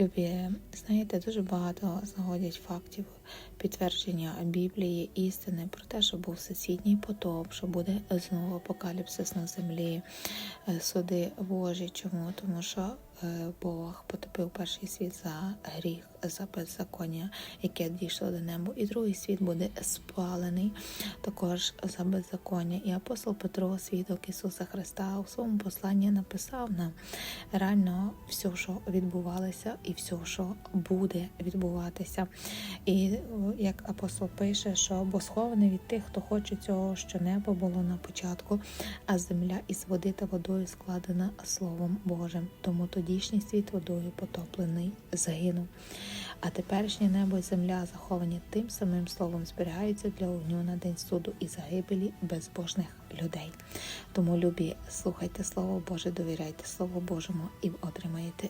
Любі, знаєте, дуже багато знаходять фактів підтвердження Біблії, істини про те, що був всесвітній потоп, що буде знову апокаліпсис на землі, суди Божі. Чому? Тому що е, Бог потопив перший світ за гріх, за беззаконня, яке дійшло до неба, і другий світ буде спалений також за беззаконня. І апостол Петро, свідок Ісуса Христа, у своєму посланні написав нам реально все, що відбувалося, і все, що буде відбуватися. І як апостол пише, що бо схований від тих, хто хоче цього, що небо було на початку, а земля із води та водою складена Словом Божим. Тому тодішній світ водою потоплений загинув. А теперішнє небо і земля заховані тим самим словом зберігаються для огню на день суду і загибелі безбожних людей. Тому любі, слухайте Слово Боже, довіряйте Слову Божому і отримаєте